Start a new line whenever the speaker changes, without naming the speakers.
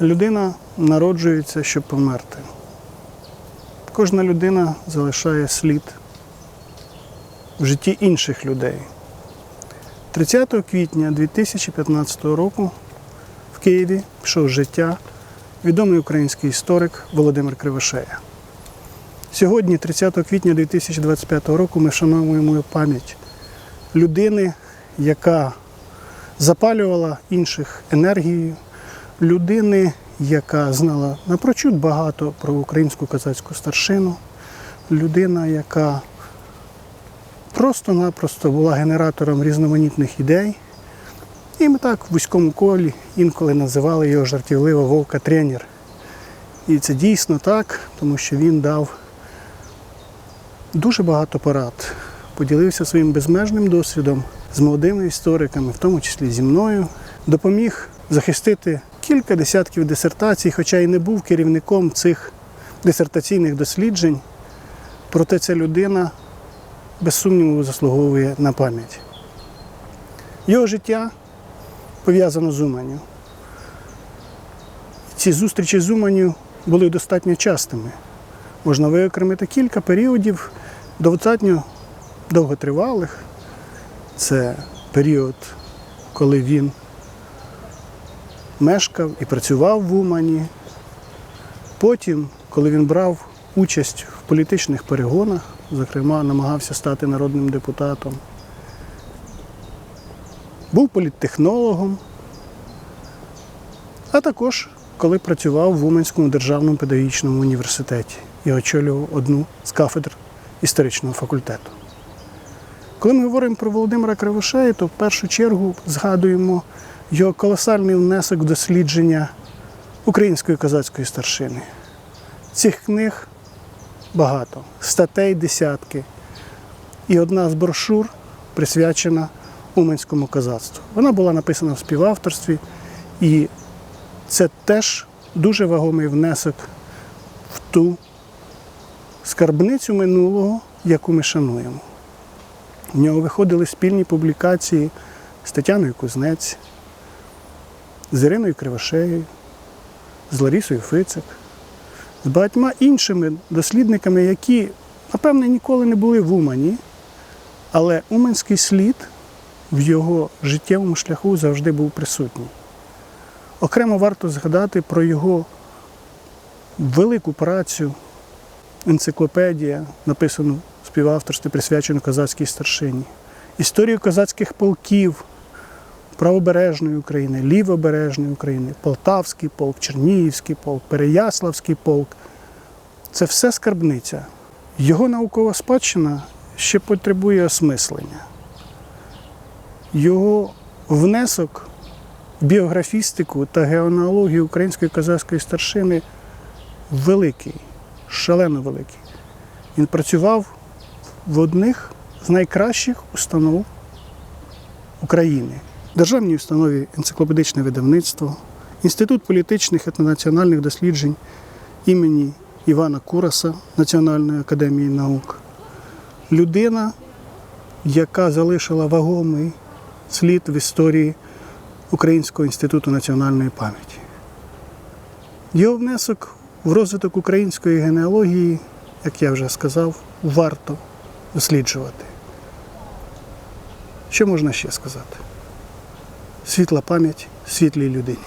Людина народжується, щоб померти. Кожна людина залишає слід в житті інших людей. 30 квітня 2015 року в Києві пішов життя відомий український історик Володимир Кривошея. Сьогодні, 30 квітня 2025 року, ми вшановуємо пам'ять людини, яка запалювала інших енергією, людини, яка знала напрочуд багато про українську козацьку старшину, людина, яка просто-напросто була генератором різноманітних ідей. І ми так в вузькому колі інколи називали його жартівливо вовка-тренер. І це дійсно так, тому що він дав дуже багато порад, поділився своїм безмежним досвідом з молодими істориками, в тому числі зі мною, допоміг захистити кілька десятків дисертацій, хоча й не був керівником цих дисертаційних досліджень. Проте ця людина без сумніву заслуговує на пам'ять. Його життя пов'язано з Уманню. Ці зустрічі з Уманню були достатньо частими. Можна виокремити кілька періодів достатньо довготривалих. Це період, коли він мешкав і працював в Умані. Потім, коли він брав участь в політичних перегонах, зокрема, намагався стати народним депутатом, був політтехнологом, а також коли працював в Уманському державному педагогічному університеті і очолював одну з кафедр історичного факультету. Коли ми говоримо про Володимира Кривошея, то в першу чергу згадуємо його колосальний внесок в дослідження української козацької старшини. Цих книг багато, статей десятки. І одна з брошур присвячена Уманському козацтву. Вона була написана в співавторстві, і це теж дуже вагомий внесок в ту скарбницю минулого, яку ми шануємо. В нього виходили спільні публікації з Тетяною Кузнець, з Іриною Кривошеєю, з Ларісою Фицик, з багатьма іншими дослідниками, які, напевне, ніколи не були в Умані, але Уманський слід в його життєвому шляху завжди був присутній. Окремо варто згадати про його велику працю, енциклопедія, написану співавторстві, присвячену козацькій старшині, історію козацьких полків правобережної України, лівобережної України, Полтавський полк, Чернігівський полк, Переяславський полк. Це все скарбниця. Його наукова спадщина ще потребує осмислення. Його внесок в біографістику та геонеологію української козацької старшини великий, шалено великий. Він працював в одних з найкращих установ України. Державній установі енциклопедичне видавництво, Інститут політичних та національних досліджень імені Івана Кураса Національної академії наук. Людина, яка залишила вагомий слід в історії Українського інституту національної пам'яті. Його внесок в розвиток української генеалогії, як я вже сказав, варто досліджувати. Що можна ще сказати? Світла пам'ять світлій людині.